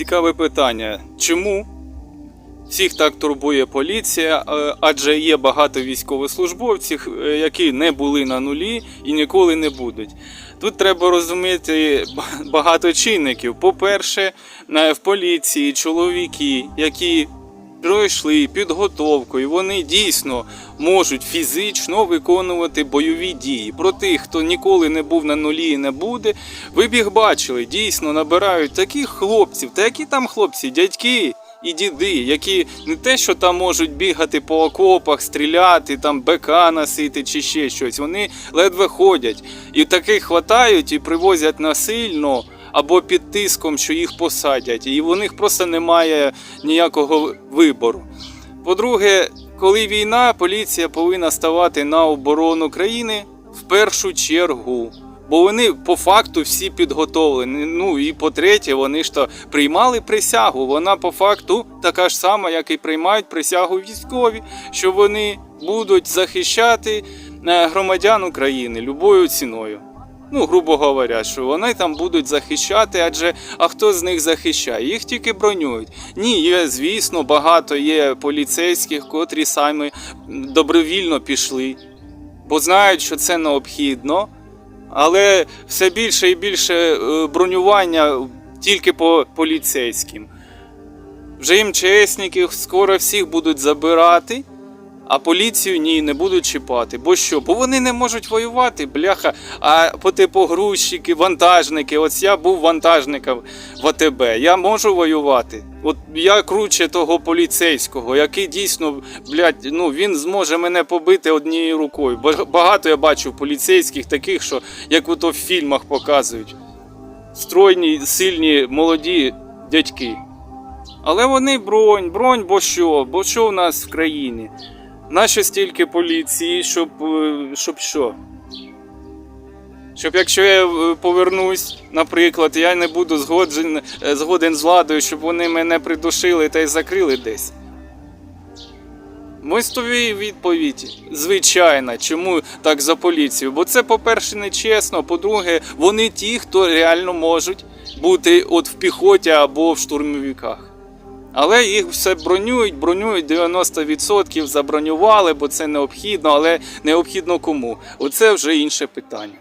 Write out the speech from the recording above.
Цікаве питання. Чому всіх так турбує поліція? Е, Адже є багато військовослужбовців, е, які не були на нулі і ніколи не будуть. Тут треба розуміти багато чинників. По-перше, в поліції чоловіки, які пройшли підготовку, і вони дійсно можуть фізично виконувати бойові дії. Про тих, хто ніколи не був на нулі і не буде, ви б їх бачили, дійсно набирають таких хлопців, та які там хлопці, дядьки. І діди, які не те, що там можуть бігати по окопах, стріляти, там бика носити чи ще щось. Вони ледве ходять. І таких хватають і привозять насильно або під тиском, що їх посадять. І у них просто немає ніякого вибору. По-друге, коли війна, поліція повинна ставати на оборону країни в першу чергу. Бо вони по факту всі підготовлені. Ну і по-третє, вони ж то приймали присягу. Вона по факту така ж сама, як і приймають присягу військові, що вони будуть захищати е, громадян України любою ціною. Ну, грубо говоря, що вони там будуть захищати, адже а хто з них захищає? Їх тільки бронюють. Ні, є, звісно, багато є поліцейських, котрі самі добровільно пішли, бо знають, що це необхідно. Але все більше і більше е, бронювання тільки по поліцейським. Вже МЧСників скоро всіх будуть забирати, а поліцію ні, не будуть чіпати. Бо що? Бо вони не можуть воювати, бляха. А по типу грузчики, вантажники. Ось я був вантажником в АТБ. Я можу воювати. От я круче того поліцейського, який дійсно, блядь, ну він зможе мене побити однією рукою. Ба- Багато я бачив поліцейських таких, що як ото в фільмах показують. Стройні, сильні, молоді дядьки. Але вони бронь, бронь, бо що? Бо що у нас в країні? Нащо стільки поліції, щоб, е, щоб що? Щоб якщо я е, повернусь, наприклад, я не буду згоджен, е, згоден з владою, щоб вони мене придушили та й закрили десь. Ось тобі відповідь. Звичайно, чому так за поліцію? Бо це, по-перше, нечесно. По-друге, вони ті, хто реально можуть бути от в піхоті або в штурмовиках. Але їх все бронюють, бронюють 90% забронювали, бо це необхідно, але необхідно кому? Оце вже інше питання.